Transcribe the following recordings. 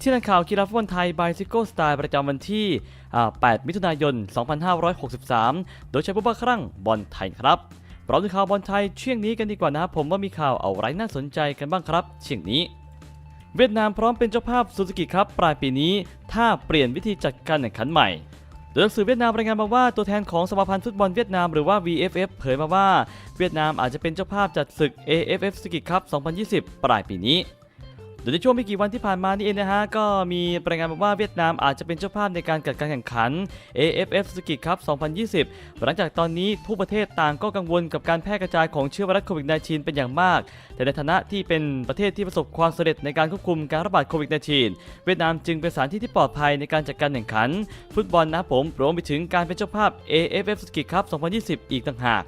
ที่นักข่าวกีฬาฟุตบอลไทยบายซิโก้สไตล์ประจำวันที่ 8 มิถุนายน 2563 โดยใช้ผู้บ้าครั่งบอลไทยครับพร้อมด้วยข่าวบอลไทยเชี่ยงนี้กันดีกว่านะครับผมว่ามีข่าวอะไรน่าสนใจกันบ้างครับ เชี่ยงนี้ เวียดนามพร้อมเป็นเจ้าภาพซูซูกิครับปลายปีนี้ ถ้าเปลี่ยนวิธีจัดการแข่งขันใหม่โดยหนังสือเวียดนามรายงานมาว่าตัวแทนของสมาพันธ์ฟุตบอลเวียดนามหรือว่า VFF เผยมาว่า เวียดนามอาจจะเป็นเจ้าภาพจัดศึก AFF ซูซูกิครับ 2020 ปลายปีนี้ ยในช่วงไม่กี่วันที่ผ่านมานี่เองนะฮะ ก็มีรายงานมาว่าเวียดนามอาจจะเป็นเจ้าภาพในการจัดการแข่งขัน AFF Suzuki Cup 2020 หลังจากตอนนี้ทุกประเทศต่างก็กังวลกับการแพร่กระจายของเชื้อไวรัสโควิด -19 เป็นอย่างมาก แต่ในฐานะที่เป็นประเทศที่ประสบความสำเร็จในการควบคุมการระบาดโควิด -19 เวียดนามจึงเป็นสถานที่ที่ปลอดภัยในการจัดการแข่งขัน ฟุตบอลนะผมรวมไปถึงการเป็นเจ้าภาพ AFF Suzuki Cup 2020 อีกต่างหาก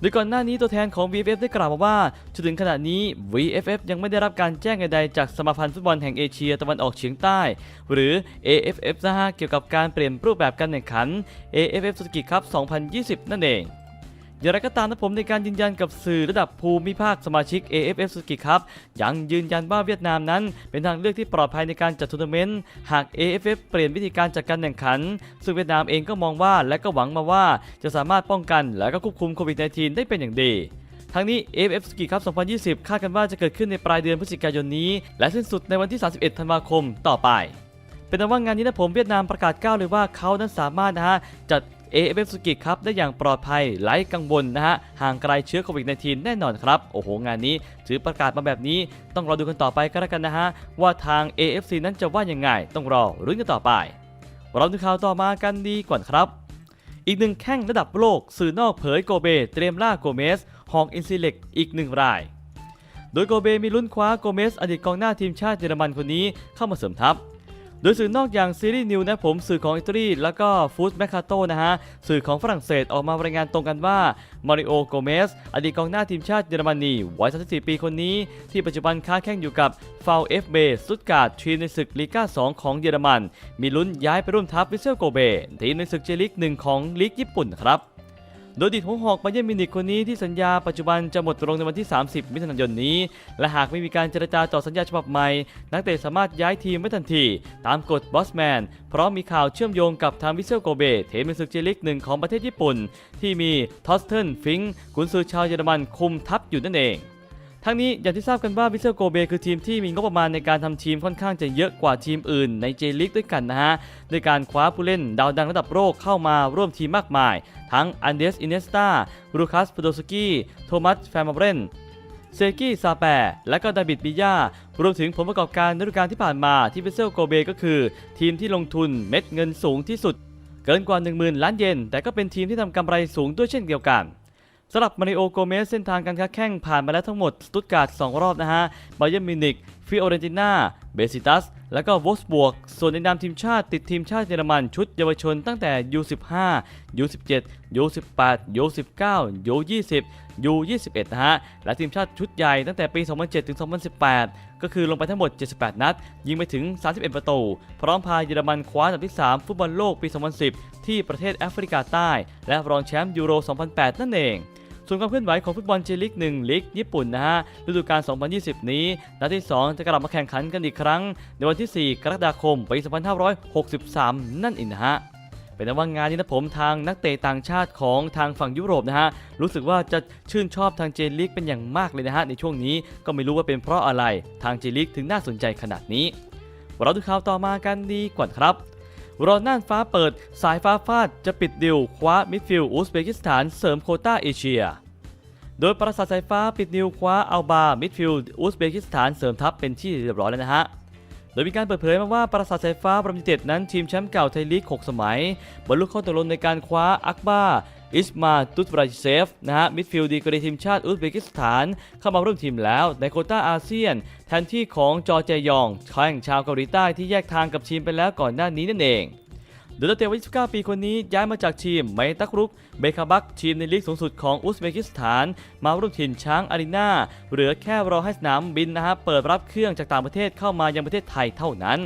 โดยก่อนหน้านี้ตัวแทนของ VFF ได้กล่าวมาว่าจนถึงขณะนี้ VFF ยังไม่ได้รับการแจ้งใดๆจากสมาพันธ์ฟุตบอลแห่งเอเชียตะวันออกเฉียงใต้ หรือ AFF นะฮะเกี่ยวกับการเปลี่ยนรูปแบบการแข่งขัน AFF Suzuki Cup 2020 นั่นเอง อย่างไรก็ตามนะผมในการยืนยันกับสื่อระดับภูมิภาคสมาชิก AFF Suzuki Cup ยังยืนยันว่าเวียดนามนั้น เป็นทางเลือกที่ปลอดภัยในการจัดทัวร์นาเมนต์หาก AFF เปลี่ยนวิธีการจัดการแข่งขัน ซึ่งเวียดนามเองก็มองว่าและก็หวังมาว่าจะสามารถป้องกันและก็ควบคุมโควิด -19 ได้เป็นอย่างดีทั้งนี้ AFF Suzuki Cup 2020 คาดกันว่าจะเกิดขึ้นในปลายเดือนพฤศจิกายนนี้ และสิ้นสุดในวันที่ 31 ธันวาคมต่อไป เป็นแต่ว่างานนี้นะผมเวียดนามประกาศก้าวเลยว่าเขานั้นสามารถนะฮะจัด AFF Suzuki ครับได้อย่างปลอดภัยไร้กังวลนะฮะห่างไกลเชื้อโควิด -19 แน่นอนครับ โอ้โห งานนี้ถือประกาศมาแบบนี้ ต้องรอดูกันต่อไปก็แล้วกันนะฮะ ว่าทาง AFC นั้นจะว่ายังไง ต้องรอรุ้นกันต่อไป เราดูข่าวต่อมากันดีก่อนครับอีกหนึ่งแข้งระดับโลกสื่อนอกเผยโกเบ เตรียมล่าโกเมส ฮองอินซิเล็กอีกหนึ่งราย โดยโกเบมีลุ้นคว้าโกเมส อดีตกองหน้าทีมชาติเยอรมันคนนี้เข้ามาเสริมทัพ โดยสื่อนอกอย่างซีรีส์นิวนะผมสื่อของอิตาลีแล้วก็ฟูดแมคคาโตนะฮะสื่อของฝรั่งเศสออกมารายงานตรงกันว่ามาริโอโกเมสอดีตกองหน้าทีมชาติเยอรมนีวัย 34 ปีคนนี้ที่ปัจจุบันค้าแข่งอยู่กับฟาวเอฟเบสตุตการ์ดทีมในศึกลีกา2 ของเยอรมัน มีลุ้นย้ายไปร่วมทัพวิเซลโกเบทีมในศึกเจลีกหนึ่งของลีกญี่ปุ่นครับ โดยดิดหัวหอกบาเยิร์นมิวนิกคนนี้ที่สัญญาปัจจุบันจะหมดลงในวันที่ 30 มิถุนายนนี้ และหากไม่มีการเจรจาต่อสัญญาฉบับใหม่ นักเตะสามารถย้ายทีมไม่ทันที ตามกฎบอสแมนเพราะมีข่าวเชื่อมโยงกับทางวิเซลโกเบเทมเป็นศึกเจลิกหนึ่งของประเทศญี่ปุ่น ที่มีทอสเทนฟิงค์กุนซือชาวเยอรมันคุมทัพอยู่นั่นเอง ทั้งนี้อย่างที่ทราบกันว่าวิเซลโกเบคือทีมที่มีงบประมาณในการทำทีมค่อนข้างจะเยอะกว่าทีมอื่นในเจลิกด้วยกันนะฮะด้วยการคว้าผู้เล่นดาวดังระดับโลกเข้ามาร่วมทีมมากมาย ทั้งอันเดสอินเนสตาลูคัสปโดสกี้โทมัสแฟมาเบรนเซกี้ซาแปรและก็ดาบิดบิยารวมถึงผลประกอบการในฤดูกาลที่ผ่านมาที่วิเซลโกเบก็คือ ทีมที่ลงทุนเม็ดเงินสูงที่สุด เกินกว่า 10,000 ล้านเยนแต่ก็เป็นทีมที่ทำกำไรสูงด้วยเช่นเดียวกัน สำหรับมาริโอโกเมสเส้นทางการค้าแข่งผ่านมาแล้วทั้งหมดสตุตการ์ด2รอบนะฮะบาเยิร์มิวนิกฟิโอเรนติน่าเบซิตัส แล้วก็วอสบวก ส่วนในนามทีมชาติติดทีมชาติเยอรมันชุดเยาวชนตั้งแต่ U15 U17 U18 U19 U20 U21 นะฮะ และทีมชาติชุดใหญ่ตั้งแต่ปี 2007 ถึง 2018 ก็คือลงไปทั้งหมด 78 นัด ยิงไปถึง 31 ประตู พร้อมพาเยอรมันคว้าอันดับที่ 3 ฟุตบอลโลกปี 2010 ที่ประเทศแอฟริกาใต้ และรองแชมป์ยูโร 2008 นั่นเอง ส่วนความเคลื่อนไหวของฟุตบอลเจลีก1ลีกญี่ปุ่นนะฮะฤดูกาล 2020 นี้นัดที่ 2 จะกลับมาแข่งขันกันอีกครั้ง ในวันที่ 4 กรกฎาคมปี 2563 นั่นเองนะฮะเป็นว่างานนี้นะผมทางนักเตะต่างชาติของทางฝั่งยุโรปนะฮะรู้สึกว่าจะชื่นชอบทางเจลีกเป็นอย่างมากเลยนะฮะในช่วงนี้ก็ไม่รู้ว่าเป็นเพราะอะไรทางเจลีกถึงน่าสนใจขนาดนี้เราดูข่าวต่อมากันดีกว่าครับ รอน่านฟ้าเปิด สายฟ้าฟาดจะปิดดิวคว้ามิดฟิลด์อุซเบกิสถานเสริมโคต้าเอเชีย โดยปราสาทสายฟ้าปิดนิวคว้าอัลบามิดฟิลด์อุซเบกิสถานเสริมทัพเป็นที่เรียบร้อยแล้วนะฮะ โดยมีการเปิดเผยมาว่าปราสาทสายฟ้าบรมเจ็ดนั้นทีมแชมป์เก่าไทยลีก 6 สมัย บรรลุข้อตกลงในการคว้าอักบาอิสมาตุตบราชเซฟนะฮะมิดฟิลด์ดีกรีทีมชาติอุซเบกิสถาน เข้ามาร่วมทีมแล้วในโคต้าอาเซียน แทนที่ของจอแจยองแข่งชาวเกาหลีใต้ที่แยกทางกับทีมไปแล้วก่อนหน้านี้นั่นเอง โดยนักเตะวัย29 ปีคนนี้ย้ายมาจากทีมไมตักรุกเบคาบักทีมในลีกสูงสุดของอุซเบกิสถาน มาร่วมทีมช้างอารีนาเหลือแค่รอให้สนามบินนะฮะเปิดรับเครื่องจากต่างประเทศเข้ามายังประเทศไทยเท่านั้น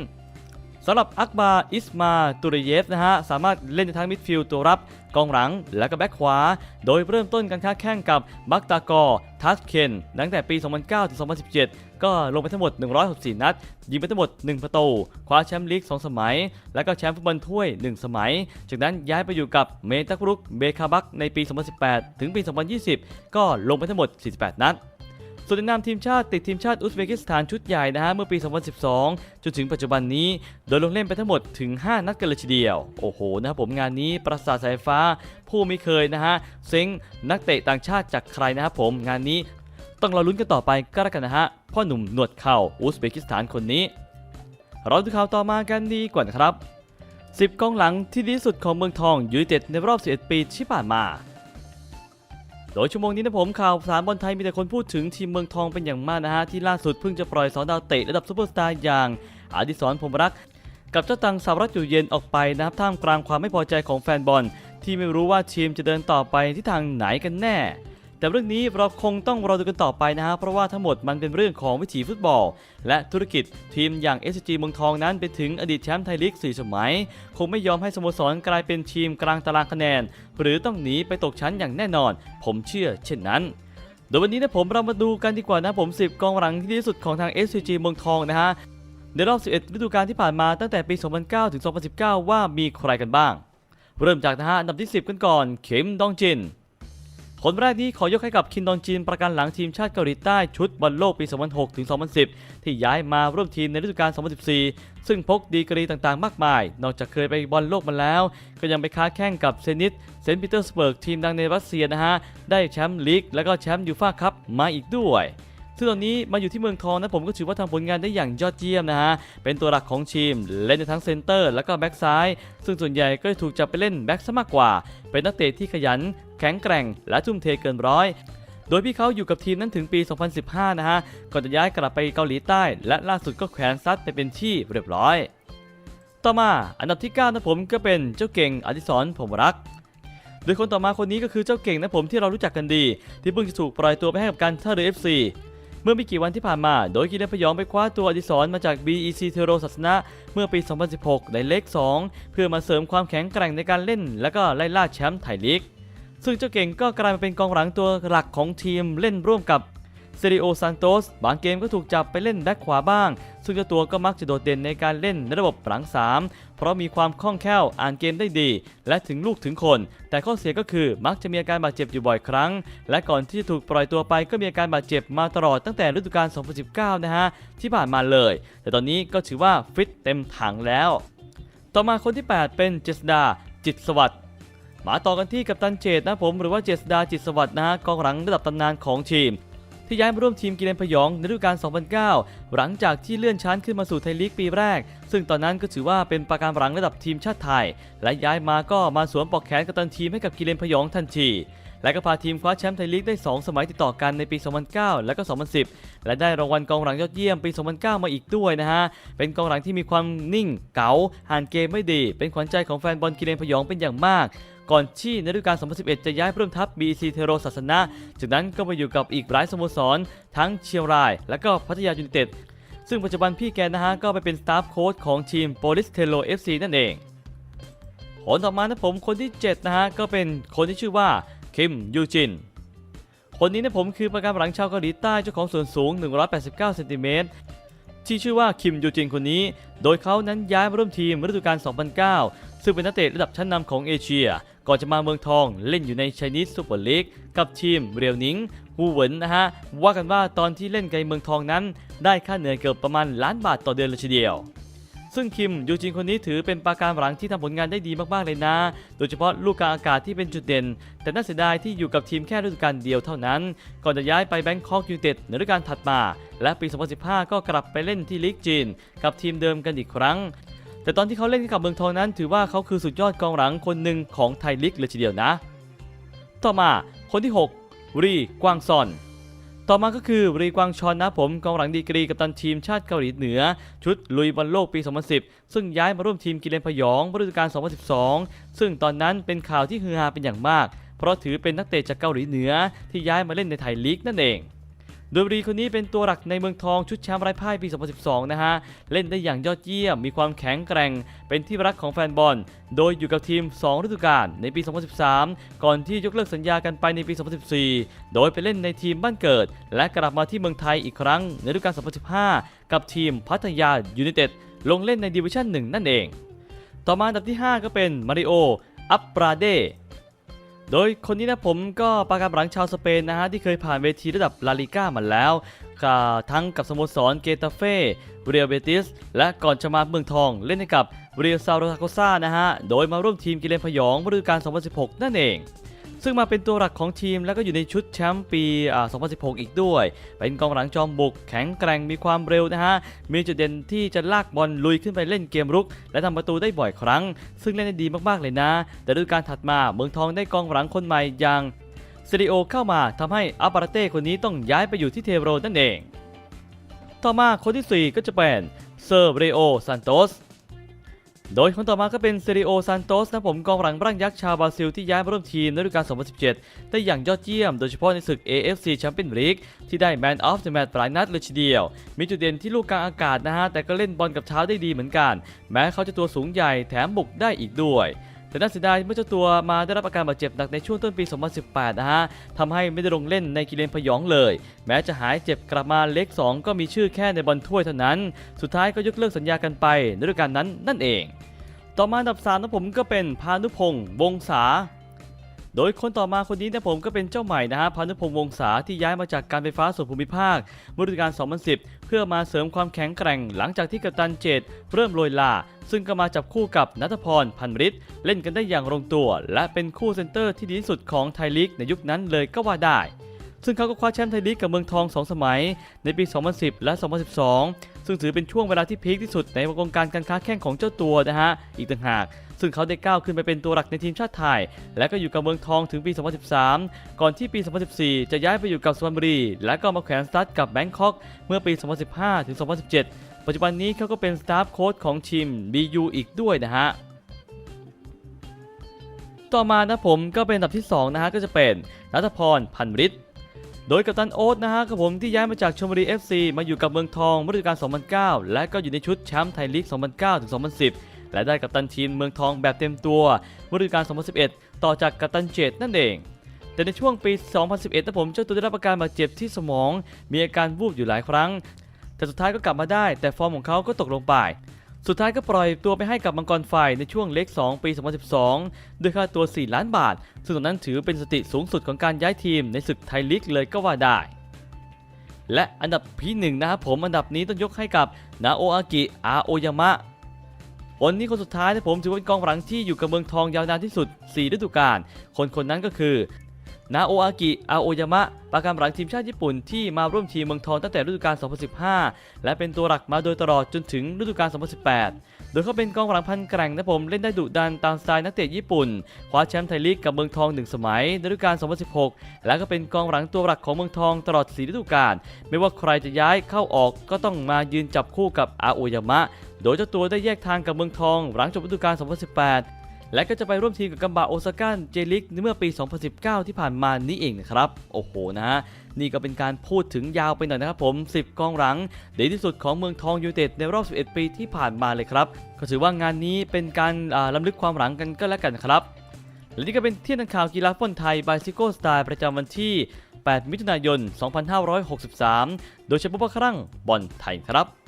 สำหรับอักบาอิสมาตุรเยฟนะฮะสามารถเล่นในทั้งมิดฟิลด์ตัวรับ กองหลังและก็แบ็คขวา โดยเริ่มต้นการค้าแข่งกับบักตากอทัสเคนตั้งแต่ปี 2009ถึง2017 ก็ลงไปทั้งหมด 164 นัด ยิงไปทั้งหมด 1 ประตู คว้าแชมป์ลีก 2 สมัย และก็แชมป์ฟุตบอลถ้วย 1 สมัย จากนั้นย้ายไปอยู่กับเมตักรุกเบคาบักในปี 2018 ถึงปี 2020 ก็ลงไปทั้งหมด 48 นัด ส่วนในนามทีมชาติติดทีมชาติอุซเบกิสถานชุดใหญ่นะฮะเมื่อปี 2012 จนถึงปัจจุบันนี้ โดยลงเล่นไปทั้งหมดถึง 5 นัดกันเลยทีเดียว โอ้โหนะครับผมงานนี้ประสาทสายฟ้าผู้ไม่เคยนะฮะเซ็งนักเตะต่างชาติจากใครนะครับผมงานนี้ต้องรอลุ้นกันต่อไปก็แล้วกันนะฮะพ่อหนุ่มหนวดเข่าอุซเบกิสถานคนนี้เราดูข่าวต่อมากันดีกว่านะครับ 10 กองหลังที่ดีสุดของเมืองทองยูไนเต็ดในรอบ 11 ปีที่ผ่านมา โดยชั่วโมงนี้นะผมข่าวสารบอลไทยมีแต่คนพูดถึงทีมเมืองทองเป็นอย่างมากนะฮะ ที่ล่าสุดเพิ่งจะปล่อยสองดาวเตะระดับซูเปอร์สตาร์อย่างอดิศรพรหมรักษ์กับเจ้าตังสาวรัตอยู่เย็นออกไปนะครับท่ามกลางความไม่พอใจของแฟนบอล ที่ไม่รู้ว่าทีมจะเดินต่อไปที่ทางไหนกันแน่ แต่เรื่องนี้เราคงต้องรอดูกันต่อไปนะฮะเพราะว่าทั้งหมดมันเป็นเรื่องของวิถีฟุตบอล และธุรกิจทีมอย่าง SCG เมืองทองนั้นเป็นถึงอดีตแชมป์ไทยลีก 4 สมัย คงไม่ยอมให้สโมสรกลายเป็นทีมกลางตารางคะแนน หรือต้องหนีไปตกชั้นอย่างแน่นอน ผมเชื่อเช่นนั้นโดยวันนี้นะผมเรามาดูกันดีกว่านะผม 10 กองหลังที่ดีที่สุดของทาง SCG เมืองทองนะฮะในรอบ 11 ฤดูกาลที่ผ่านมาตั้งแต่ปี 2009 ถึง 2019 ว่ามีใครกันบ้าง เริ่มจากนะฮะอันดับที่ 10 กันก่อน เข็มดองจิน คนแรกนี้ขอยกให้กับคินดอนจีนประกันหลังทีมชาติเกาหลีใต้ชุดบอลโลกปี 2006ถึง2010 ที่ย้ายมาร่วมทีมในฤดูกาล 2014 ซึ่งพกดีกรีต่างๆ มากมาย นอกจากเคยไปบอลโลกมาแล้ว ก็ยังไปค้าแข่งกับเซนิตเซนต์ปีเตอร์สเบิร์กทีมดังในรัสเซียนะฮะ ได้แชมป์ลีกและก็แชมป์ยูฟ่าคัพมาอีกด้วย ซึ่งตอนนี้มาอยู่ที่เมืองทองนะผมก็ถือว่าทำผลงานได้อย่างยอดเยี่ยมนะฮะ เป็นตัวหลักของทีมเล่นในทั้งเซนเตอร์แล้วก็แบ็กซ้าย ซึ่งส่วนใหญ่ก็จะถูกจับไปเล่นแบ็กซะมากกว่า เป็นนักเตะที่ขยัน แข็งแกร่ง และทุ่มเทเกินร้อยโดยพี่เขาอยู่กับทีมนั้นถึงปี 2015 นะฮะ ก่อนจะย้ายกลับไปเกาหลีใต้ และล่าสุดก็แขวนซัดไปเป็นที่เรียบร้อย ต่อมาอันดับที่ 9 นะผมก็เป็นเจ้าเก่งอดิศรพรหมรัก โดยคนต่อมาคนนี้ก็คือเจ้าเก่งนะผมที่เรารู้จักกันดี ที่เพิ่งจะถูกปล่อยตัวไปให้กับการท่าเรือ FC เมื่อไม่กี่วันที่ผ่านมา โดยกีฬาพยองไปคว้าตัวอดิศรมาจาก BEC เทโรศาสนะเมื่อปี 2016 ในเลข 2 เพื่อมาเสริมความแข็งแกร่งในการเล่น และก็ไล่ล่าแชมป์ไทยลีก ซึ่งเจ้าเก่งก็กลายมาเป็นกองหลังตัวหลักของทีมเล่นร่วมกับเซริโอซานโตสบางเกมก็ถูกจับไปเล่นแบ็คขวาบ้าง ซึ่งเจ้าตัวก็มักจะโดดเด่นในการเล่นในระบบหลัง 3 เพราะมีความคล่องแคล่วอ่านเกมได้ดี และถึงลูกถึงคน แต่ข้อเสียก็คือมักจะมีอาการบาดเจ็บอยู่บ่อยครั้ง และก่อนที่จะถูกปล่อยตัวไปก็มีอาการบาดเจ็บมาตลอดตั้งแต่ฤดูกาล 2019 นะฮะที่ผ่านมาเลย แต่ตอนนี้ก็ถือว่าฟิตเต็มถังแล้ว ต่อมาคนที่ 8 เป็นเจษดา จิตสวัสดิ์มาต่อกันที่กัปตันเจตนะผมหรือว่าเจษดาจิตสวัสดิ์นะฮะกองหลังระดับตำนานของทีม ที่ย้ายมาร่วมทีมกีฬาพยองในฤดูกาล 2009 หลังจากที่เลื่อนชั้นขึ้นมาสู่ไทยลีกปีแรก ซึ่งตอนนั้นก็ถือว่าเป็นประการหลังระดับทีมชาติไทย และย้ายมาก็มาสวมปลอกแขนกัปตันทีมให้กับกีฬาพยองทันทีและก็พาทีมคว้าแชมป์ไทยลีกได้ 2 สมัยติดต่อกันในปี 2009 และก็ 2010 และได้รางวัลกองหลังยอดเยี่ยมปี 2009 มาอีกด้วยนะฮะ เป็นกองหลังที่มีความนิ่ง เก๋า ห่านเกมไม่ดี เป็นขวัญใจของแฟนบอลกีฬาพยองเป็นอย่างมาก ก่อนที่ในฤดูกาล 2011 จะย้ายไปร่วมทัพ BC เทโรศาสนะจากนั้นก็มาอยู่กับอีกหลายสโมสร ทั้งเชียงราย และก็พัทยายูไนเต็ด ซึ่งปัจจุบันพี่แกนะฮะก็ไปเป็นสตาฟโค้ชของทีมโปลิสเทโ o FC นั่นเองคนต่อมานะผมคนที่ 7 นะฮะก็เป็นคนที่ชื่อว่าคิมยูจินคนนี้นะผมคือประกันหลังชาวเกาหลีใต้เจ้าของส่วนสูง 189เซนติเมตรที่ชื่อว่าคิมยูจินคนนี้ โดยเขานั้นย้ายมาร่วมทีมฤดูกาล 2009 ซึ่งเป็นนักเตะระดับชั้นนำของเอเชีย ก่อนจะมาเมืองทองเล่นอยู่ใน Chinese Super League กับทีมเรียวนิงฮูเหวินนะฮะ ว่ากันว่าตอนที่เล่นไกเมืองทองนั้น ได้ค่าเหนื่อยเกือบประมาณล้านบาทต่อเดือนเลยทีเดียว ซึ่งคิมยูจินคนนี้ถือเป็นปาการหลังที่ทำผลงานได้ดีมากๆเลยนะ โดยเฉพาะลูกกลางอากาศที่เป็นจุดเด่น แต่น่าเสียดายที่อยู่กับทีมแค่ฤดูกาลเดียวเท่านั้น ก่อนจะย้ายไปแบงคอกยูเต็ดในฤดูกาลถัดมา และปี 2015 ก็กลับไปเล่นที่ลีกจีน กับทีมเดิมกันอีกครั้ง แต่ตอนที่เขาเล่นกับเมืองทองนั้น ถือว่าเขาคือสุดยอดกองหลังคนหนึ่งของไทยลีกเลยทีเดียวนะ ต่อมาคนที่ 6 รีกวางซอน ต่อมาก็คือรีกวางชอนนะผมกองหลังดีกรีกับตันทีมชาติเกาหลีเหนือ ชุดลุยบอลโลกปี 2010 ซึ่งย้ายมาร่วมทีมกิเลนพยองฤดูกาล 2012 ซึ่งตอนนั้นเป็นข่าวที่ฮือฮาเป็นอย่างมาก เพราะถือเป็นนักเตะจากเกาหลีเหนือที่ย้ายมาเล่นในไทยลีกนั่นเอง โดยบรีคนนี้เป็นตัวหลักในเมืองทองชุดแชมป์ไร้พ่ายปี 2012 นะฮะ เล่นได้อย่างยอดเยี่ยม มีความแข็งแกร่ง เป็นที่รักของแฟนบอล โดยอยู่กับทีม 2 ฤดูกาลในปี 2013 ก่อนที่ยกเลิกสัญญากันไปในปี 2014 โดยไปเล่นในทีมบ้านเกิด และกลับมาที่เมืองไทยอีกครั้งในฤดูกาล 2015 กับทีมพัทยายูไนเต็ดลงเล่นในดิวิชั่น 1 นั่นเอง ต่อมาอันดับที่ 5 ก็เป็นมาริโอ อัปปราเด โดยคนนี้นะผมก็ปราการหลังชาวสเปนนะฮะที่เคยผ่านเวทีระดับลาลิก้ามาแล้วทั้งกับสโมสรเกตาเฟ่เรียลเบติส และก่อนจะมาเมืองทองเล่นให้กับเรียลซาโรซาโกซานะฮะ โดยมาร่วมทีมกิเลนพยองฤดูกาล 2016 นั่นเอง ซึ่งมาเป็นตัวหลักของทีมแล้วก็อยู่ในชุดแชมป์ปี 2016 อีกด้วย เป็นกองหลังจอมบุกแข็งแกร่งมีความเร็วนะฮะ มีจุดเด่นที่จะลากบอลลุยขึ้นไปเล่นเกมรุก และทำประตูได้บ่อยครั้ง ซึ่งเล่นได้ดีมากๆเลยนะ แต่ฤดูกาลถัดมาเมืองทองได้กองหลังคนใหม่อย่างซิริโอเข้ามาทำให้อัปาราเต้คนนี้ต้องย้ายไปอยู่ที่เทโรนั่นเอง ต่อมาคนที่ 4 ก็จะเป็นเซอร์เรโอซานโตส โดยคนต่อมาก็เป็นเซริโอซานโตสนะผมกองหลังร่างยักษ์ชาวบราซิลที่ย้ายมาร่วมทีมในฤดูกาล 2017 ได้อย่างยอดเยี่ยม โดยเฉพาะในศึก AFC Champions League ที่ได้ Man of the Match หลายนัดเลยทีเดียว มีจุดเด่นที่ลูกกลางอากาศนะฮะ แต่ก็เล่นบอลกับเท้าได้ดีเหมือนกัน แม้เขาจะตัวสูงใหญ่แถมบุกได้อีกด้วยแต่น่าเสียดายเมื่อเจ้าตัวมาได้รับอาการบาดเจ็บหนักในช่วงต้นปี 2018 นะฮะ ทำให้ไม่ได้ลงเล่นในกิเลนพยองเลย แม้จะหายเจ็บกลับมาเล็ก 2 ก็มีชื่อแค่ในบอลถ้วยเท่านั้น สุดท้ายก็ยกเลิกสัญญากันไปในฤดูกาลนั้นนั่นเอง ต่อมาอันดับ3นะผมก็เป็นพานุพงษ์วงศาโดยคนต่อมาคนนี้นะผมก็เป็นเจ้าใหม่นะฮะพานุพงษ์วงศาที่ย้ายมาจากการไฟฟ้าส่วนภูมิภาคเมื่อฤดูกาล2010 เพื่อมาเสริมความแข็งแกร่ง หลังจากที่กัปตันเจตเริ่มโรยลาซึ่งก็มาจับคู่กับนัทพรพันฤทธิ์เล่นกันได้อย่างลงตัว และเป็นคู่เซนเตอร์ที่ดีที่สุดของไทยลีกในยุคนั้นเลยก็ว่าได้ ซึ่งเขาก็คว้าแชมป์ไทยลีกกับเมืองทอง 2 สมัย ในปี 2010 และ 2012 ซึ่งถือเป็นช่วงเวลาที่พีคที่สุดในวงการการค้าแข่งของเจ้าตัวนะฮะ อีกต่างหาก ซึ่งเขาได้ก้าวขึ้นไปเป็นตัวหลักในทีมชาติไทย และก็อยู่กับเมืองทองถึงปี 2013 ก่อนที่ปี 2014 จะย้ายไปอยู่กับสุพรรณบุรี และก็มาแขวนสตาร์ทกับแบงคอกเมื่อปี 2015 ถึง 2017 ปัจจุบันนี้เขาก็เป็นสตาฟโค้ชของทีม BU อีกด้วยนะฮะต่อมานะผมก็เป็นอันดับที่2นะฮะก็จะเป็นนัทพรพันฤทธิ์ โดยกัปตันโอ๊ตนะฮะกับผมที่ย้ายมาจากชลบุรี FC มาอยู่กับเมืองทองเมื่อฤดูกาล 2009 และก็อยู่ในชุดแชมป์ไทยลีก 2009 ถึง 2010 และได้กัปตันทีมเมืองทองแบบเต็มตัวเมื่อฤดูกาล 2011 ต่อจากกัปตันเจตนั่นเอง แต่ในช่วงปี 2011นะผมเจ้าตัวได้รับอาการบาดเจ็บที่สมอง มีอาการวูบอยู่หลายครั้ง แต่สุดท้ายก็กลับมาได้ แต่ฟอร์มของเขาก็ตกลงไป สุดท้ายก็ปล่อยตัวไปให้กับมังกรไฟในช่วงเล็ก 2 ปี 2012 ด้วยค่าตัว 4 ล้านบาท ซึ่งตรงนั้นถือเป็นสติสูงสุดของการย้ายทีมในศึกไทยลีกเลยก็ว่าได้ และอันดับที่หนึ่งนะครับผมอันดับนี้ต้องยกให้กับนาโออากิอาโอยามะคนนี้คนสุดท้ายนะผมถือว่าเป็นกองหลังที่อยู่กับเมืองทองยาวนานที่สุด 4 ฤดูกาล คนคนนั้นก็คือ นาโออากิ อาโอยามะปาการหลังทีมชาติญี่ปุ่นที่มาร่วมทีมเมืองทองตั้งแต่ฤดูกาล 2015 และเป็นตัวหลักมาโดยตลอดจนถึงฤดูกาล 2018 โดยเขาเป็นกองหลังพันแกร่งนะผมเล่นได้ดุดันตามสไตล์นักเตะญี่ปุ่น คว้าแชมป์ไทยลีกกับเมืองทองหนึ่งสมัยในฤดูกาล 2016 และก็เป็นกองหลังตัวหลักของเมืองทองตลอด 4 ฤดูกาล ไม่ว่าใครจะย้ายเข้าออกก็ต้องมายืนจับคู่กับอาโอยามะ โดยเจ้าตัวได้แยกทางกับเมืองทองหลังจบฤดูกาล 2018 และก็จะไปร่วมทีมกับกัมบะโอซาก้าเจลิกในเมื่อปี 2019 ที่ผ่านมานี้เองนะครับ โอ้โหนะฮะนี่ก็เป็นการพูดถึงยาวไปหน่อยนะครับผม 10 กองหลังดีที่สุดของเมืองทองยูไนเต็ดในรอบ 11 ปีที่ผ่านมาเลยครับ ก็ถือว่างานนี้เป็นการล้ำลึกความหลังกันก็แล้วกันครับ และนี่ก็เป็นเที่ยงข่าวกีฬาฟุตบอลไทยบายซิโก้สไตล์ประจำวันที่ 8 มิถุนายน 2563 โดยเฉพาะครั้งบอลไทยครับ